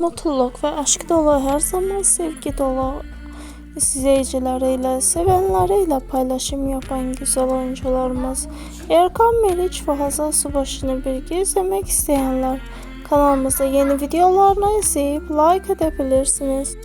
mutluluk ve aşk dolu her zaman sevgi dolu izleyicileriyle, sevenleriyle paylaşım yapan güzel oyuncularımız Erkan Meriç ve Hazal Subaşı'nı birlikte izlemek isteyenler kanalımızda yeni videolarını izleyip like edebilirsiniz.